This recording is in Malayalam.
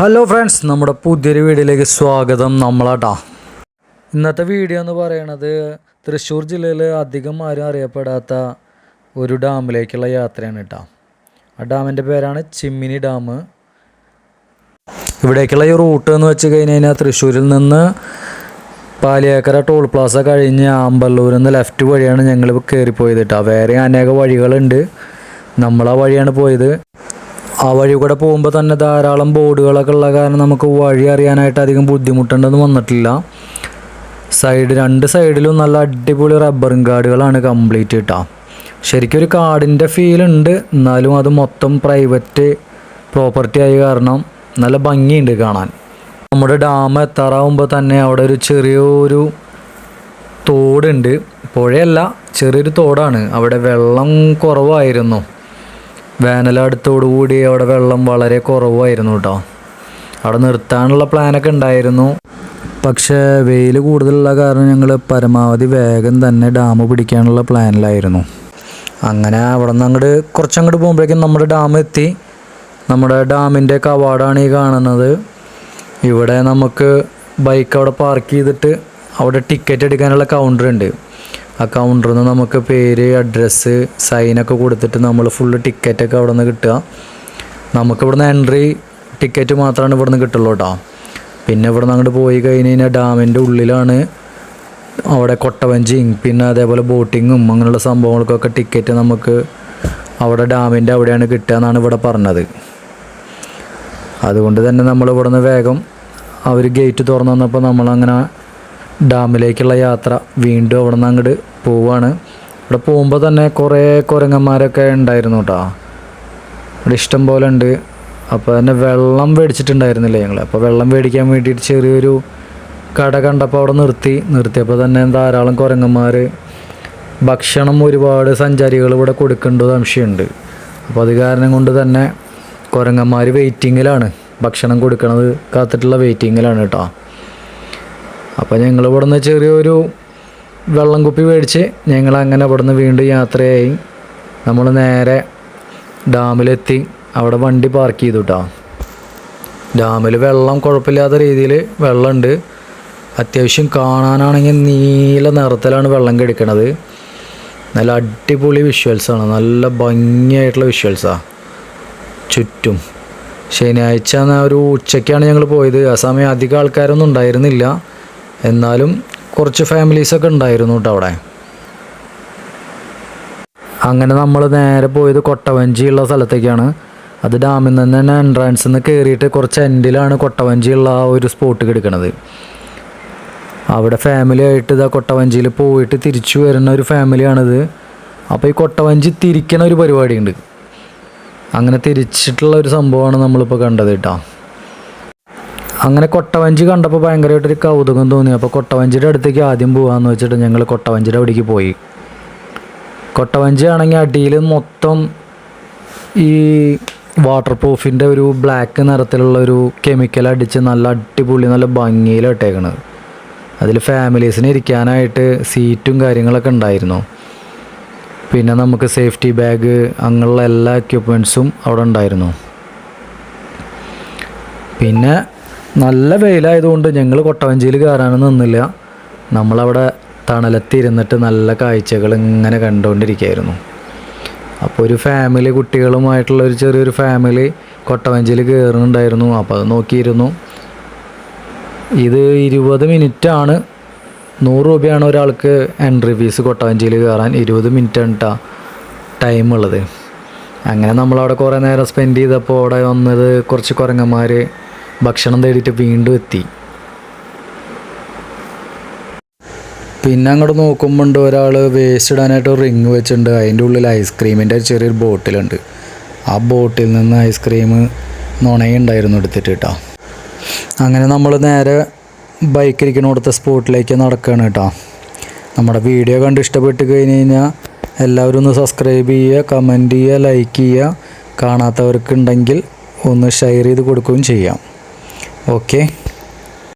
ഹലോ ഫ്രണ്ട്സ് നമ്മുടെ പുതിയൊരു വീഡിയോയിലേക്ക് സ്വാഗതം. നമ്മളാട്ടാ. ഇന്നത്തെ വീഡിയോ എന്ന് പറയണത് തൃശ്ശൂർ ജില്ലയിൽ അധികം ആരും അറിയപ്പെടാത്ത ഒരു ഡാമിലേക്കുള്ള യാത്രയാണ് കേട്ടോ ആ ഡാമിന്റെ പേരാണ് ചിമ്മിനി ഡാം. ഇവിടേക്കുള്ള ഈ റൂട്ട് എന്ന് വെച്ച് കഴിഞ്ഞ് കഴിഞ്ഞാൽ തൃശ്ശൂരിൽ നിന്ന് പാലിയേക്കര ടോൾ പ്ലാസ കഴിഞ്ഞ് ആമ്പല്ലൂരിൽ നിന്ന് ലെഫ്റ്റ് വഴിയാണ് ഞങ്ങൾ കയറിപ്പോയത് കേട്ടോ വേറെ അനേക വഴികളുണ്ട്. നമ്മൾ ആ വഴിയാണ് പോയത്. ആ വഴി കൂടെ പോകുമ്പോൾ തന്നെ ധാരാളം ബോർഡുകളൊക്കെ ഉള്ള കാരണം നമുക്ക് വഴി അറിയാനായിട്ട് അധികം ബുദ്ധിമുട്ടുണ്ടെന്ന് വന്നിട്ടില്ല. സൈഡ് രണ്ട് സൈഡിലും നല്ല അടിപൊളി റബ്ബറും കാടുകളാണ് കംപ്ലീറ്റ് കിട്ടുക ശരിക്കും ഒരു കാടിന്റെ ഫീൽ ഉണ്ട്. എന്നാലും അത് മൊത്തം പ്രൈവറ്റ് പ്രോപ്പർട്ടി ആയ കാരണം നല്ല ഭംഗിയുണ്ട് കാണാൻ. നമ്മുടെ ഡാം എത്താറാവുമ്പോൾ തന്നെ അവിടെ ഒരു ചെറിയൊരു തോടുണ്ട്. പുഴയല്ല ചെറിയൊരു തോടാണ്. അവിടെ വെള്ളം കുറവായിരുന്നു. വേനലടുത്തോടുകൂടി അവിടെ വെള്ളം വളരെ കുറവായിരുന്നു കേട്ടോ. അവിടെ നിർത്താനുള്ള പ്ലാനൊക്കെ ഉണ്ടായിരുന്നു. പക്ഷേ വെയിൽ കൂടുതലുള്ള കാരണം ഞങ്ങൾ പരമാവധി വേഗം തന്നെ ഡാം പിടിക്കാനുള്ള പ്ലാനിലായിരുന്നു. അങ്ങനെ അവിടെ നിന്ന് അങ്ങോട്ട് കുറച്ചങ്ങോട്ട് പോകുമ്പോഴേക്കും നമ്മുടെ ഡാം എത്തി. നമ്മുടെ ഡാമിന്റെ കവാടാണ് ഈ കാണുന്നത്. ഇവിടെ നമുക്ക് ബൈക്ക് അവിടെ പാർക്ക് ചെയ്തിട്ട് അവിടെ ടിക്കറ്റ് എടുക്കാനുള്ള കൗണ്ടർ ഉണ്ട്. ആ കൗണ്ടറിൽ നിന്ന് നമുക്ക് പേര് അഡ്രസ്സ് സൈനൊക്കെ കൊടുത്തിട്ട് നമ്മൾ ഫുള്ള് ടിക്കറ്റൊക്കെ അവിടെ നിന്ന് കിട്ടുക. നമുക്ക് ഇവിടുന്ന് എൻട്രി ടിക്കറ്റ് മാത്രമാണ് ഇവിടുന്ന് കിട്ടുള്ളൂ കേട്ടോ പിന്നെ ഇവിടുന്ന് അങ്ങോട്ട് പോയി കഴിഞ്ഞ് കഴിഞ്ഞാൽ ഡാമിന്റെ ഉള്ളിലാണ് അവിടെ കൊട്ടവഞ്ചിയും പിന്നെ അതേപോലെ ബോട്ടിങ്ങും അങ്ങനെയുള്ള സംഭവങ്ങൾക്കൊക്കെ ടിക്കറ്റ് നമുക്ക് അവിടെ ഡാമിന്റെ അവിടെയാണ് കിട്ടുക എന്നാണ് ഇവിടെ പറഞ്ഞത്. അതുകൊണ്ട് തന്നെ നമ്മൾ ഇവിടുന്ന് വേഗം അവർ ഗേറ്റ് തുറന്നു വന്നപ്പോൾ നമ്മളങ്ങനെ ഡാമിലേക്കുള്ള യാത്ര വീണ്ടും അവിടെ നിന്ന് അങ്ങോട്ട് പോവാണ്. ഇവിടെ പോകുമ്പോൾ തന്നെ കുറേ കുരങ്ങന്മാരൊക്കെ ഉണ്ടായിരുന്നു കേട്ടോ ഇവിടെ ഇഷ്ടം പോലെ ഉണ്ട്. അപ്പോൾ തന്നെ വെള്ളം മേടിച്ചിട്ടുണ്ടായിരുന്നില്ല ഞങ്ങൾ അപ്പോൾ വെള്ളം മേടിക്കാൻ വേണ്ടിയിട്ട് ചെറിയൊരു കട കണ്ടപ്പോൾ അവിടെ നിർത്തി. നിർത്തിയപ്പോൾ തന്നെ ധാരാളം കുരങ്ങന്മാർ ഭക്ഷണം ഒരുപാട് സഞ്ചാരികൾ ഇവിടെ കൊടുക്കേണ്ട സംശയമുണ്ട്. അപ്പോൾ അത് കാരണം കൊണ്ട് തന്നെ കുരങ്ങന്മാർ വെയിറ്റിങ്ങിലാണ്. ഭക്ഷണം കൊടുക്കണത് കാത്തിട്ടുള്ള വെയിറ്റിങ്ങിലാണ് കേട്ടോ അപ്പോൾ ഞങ്ങൾ ഇവിടുന്ന് ചെറിയൊരു വെള്ളം കുപ്പി മേടിച്ച് ഞങ്ങൾ അങ്ങനെ ഇവിടുന്ന് വീണ്ടും യാത്രയായി. നമ്മൾ നേരെ ഡാമിലെത്തി. അവിടെ വണ്ടി പാർക്ക് ചെയ്തു കേട്ടോ ഡാമിൽ വെള്ളം കുഴപ്പമില്ലാത്ത രീതിയിൽ വെള്ളമുണ്ട്. അത്യാവശ്യം കാണാനാണെങ്കിൽ നീല നിറത്തിലാണ് വെള്ളം കിടക്കണത്. നല്ല അടിപൊളി വിഷ്വൽസാണ് നല്ല ഭംഗിയായിട്ടുള്ള വിഷ്വൽസാണ് ചുറ്റും. ശനിയാഴ്ച ഒരു ഉച്ചയ്ക്കാണ് ഞങ്ങൾ പോയത്. ആ സമയം അധികം ആൾക്കാരൊന്നും ഉണ്ടായിരുന്നില്ല. എന്നാലും കുറച്ച് ഫാമിലീസൊക്കെ ഉണ്ടായിരുന്നു കേട്ടോ അവിടെ. അങ്ങനെ നമ്മൾ നേരെ പോയത് കൊട്ടവഞ്ചിയുള്ള സ്ഥലത്തേക്കാണ്. അത് ഡാമിൽ നിന്ന് തന്നെ എൻട്രൻസിൽ നിന്ന് കയറിയിട്ട് കുറച്ച് എൻഡിലാണ് കൊട്ടവഞ്ചിയുള്ള ആ ഒരു സ്പോട്ട് കിടക്കുന്നത് അവിടെ ഫാമിലി ആയിട്ട് ഇതാ കൊട്ടവഞ്ചിയിൽ പോയിട്ട് തിരിച്ചു വരുന്ന ഒരു ഫാമിലിയാണിത് അപ്പോൾ ഈ കൊട്ടവഞ്ചി തിരിക്കണ ഒരു പരിപാടിയുണ്ട്. അങ്ങനെ തിരിച്ചിട്ടുള്ള ഒരു സംഭവമാണ് നമ്മളിപ്പോൾ കണ്ടത് കേട്ടോ അങ്ങനെ കൊട്ടവഞ്ചി കണ്ടപ്പോൾ ഭയങ്കരമായിട്ടൊരു കൗതുകം തോന്നി. അപ്പോൾ കൊട്ടവഞ്ചിയുടെ അടുത്തേക്ക് ആദ്യം പോകാമെന്ന് വെച്ചിട്ട് ഞങ്ങൾ കൊട്ടവഞ്ചിയുടെ അവിടേക്ക് പോയി. കൊട്ടവഞ്ചി ആണെങ്കിൽ അടിയിൽ മൊത്തം ഈ വാട്ടർ പ്രൂഫിന്റെ ഒരു ബ്ലാക്ക് നിറത്തിലുള്ള ഒരു കെമിക്കൽ അടിച്ച് നല്ല അടിപൊളി നല്ല ഭംഗിയിൽ ഇട്ടേക്കണത്. അതിൽ ഫാമിലീസിന് ഇരിക്കാനായിട്ട് സീറ്റും കാര്യങ്ങളൊക്കെ ഉണ്ടായിരുന്നു. പിന്നെ നമുക്ക് സേഫ്റ്റി ബാഗ് അങ്ങനെയുള്ള എല്ലാ എക്യുപ്മെൻസും അവിടെ ഉണ്ടായിരുന്നു. പിന്നെ നല്ല വെയിലായതുകൊണ്ട് ഞങ്ങൾ കൊട്ടവഞ്ചിയിൽ കയറാനൊന്നും നിന്നില്ല. നമ്മളവിടെ തണലത്തിരുന്നിട്ട് നല്ല കാഴ്ചകൾ ഇങ്ങനെ കണ്ടുകൊണ്ടിരിക്കുകയായിരുന്നു. അപ്പോൾ ഒരു ഫാമിലി കുട്ടികളുമായിട്ടുള്ള ഒരു ചെറിയൊരു ഫാമിലി കൊട്ടവഞ്ചിയിൽ കയറുന്നുണ്ടായിരുന്നു. അപ്പോൾ അത് നോക്കിയിരുന്നു. ഇത് ഇരുപത് മിനിറ്റാണ്. നൂറ് രൂപയാണ് ഒരാൾക്ക് എൻട്രി ഫീസ് കൊട്ടവഞ്ചിയിൽ കയറാൻ. ഇരുപത് മിനിറ്റാണ് കേട്ടോ ടൈം ഉള്ളത്. അങ്ങനെ നമ്മളവിടെ കുറേ നേരം സ്പെൻഡ് ചെയ്തപ്പോൾ അവിടെ വന്നത് കുറച്ച് കുരങ്ങന്മാർ ഭക്ഷണം തേടിയിട്ട് വീണ്ടും എത്തി. പിന്നെ അങ്ങോട്ട് നോക്കുമ്പോണ്ട് ഒരാൾ വേസ്റ്റ് ഇടാനായിട്ട് ഒരു റിങ് വെച്ചിട്ടുണ്ട്. അതിന്റെ ഉള്ളിൽ ഐസ്ക്രീമിന്റെ ചെറിയൊരു ബോട്ടിലുണ്ട്. ആ ബോട്ടിൽ നിന്ന് ഐസ്ക്രീം നുണയുണ്ടായിരുന്നു എടുത്തിട്ട് കേട്ടോ അങ്ങനെ നമ്മൾ നേരെ ബൈക്ക് ഇരിക്കുന്ന കൊടുത്ത സ്പോട്ടിലേക്ക് നടക്കുകയാണ് കേട്ടോ നമ്മുടെ വീഡിയോ കണ്ട് ഇഷ്ടപ്പെട്ട് കഴിഞ്ഞ് കഴിഞ്ഞാൽ എല്ലാവരും ഒന്ന് സബ്സ്ക്രൈബ് ചെയ്യുക കമന്റ് ചെയ്യുക ലൈക്ക് ചെയ്യുക. കാണാത്തവർക്കുണ്ടെങ്കിൽ ഒന്ന് ഷെയർ ചെയ്ത് കൊടുക്കുകയും ചെയ്യാം. okay.